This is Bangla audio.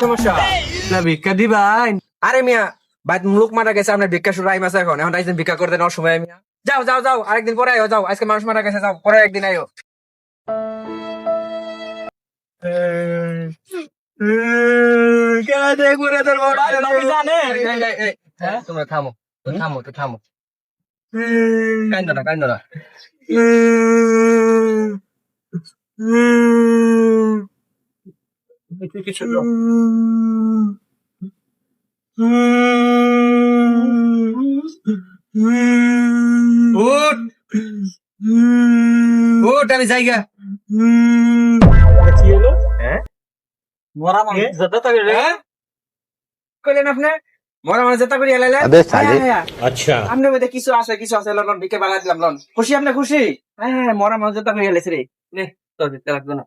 সমস্যা না ভিক্ষা দিবাই আরে মিয়া ভাই লোক মারা গেছে আপনার ভিক্ষা শুরু আইম এখন এখন আইসেন ভিক্ষা করতে নেওয়ার সময় মিয়া যাও যাও যাও আরেকদিন পরে আয়ো যাও আজকে মানুষ মারা গেছে যাও পরে একদিন আয়ো হ্যাঁ তোমরা থামো থামো তো থামো কান্দো না কান্দো না আচ্ছা। কিছু ওট আমি জায়গা কি? হলো হ্যাঁ? মরা মানুষ জেতা করে কিছু আছে কিছু আছে লন বিকে বালা দিলাম লন খুশি আপনি খুশি? হ্যাঁ মরা মানুষ জেতা করে এলাইছে তো দিতে লাগবে না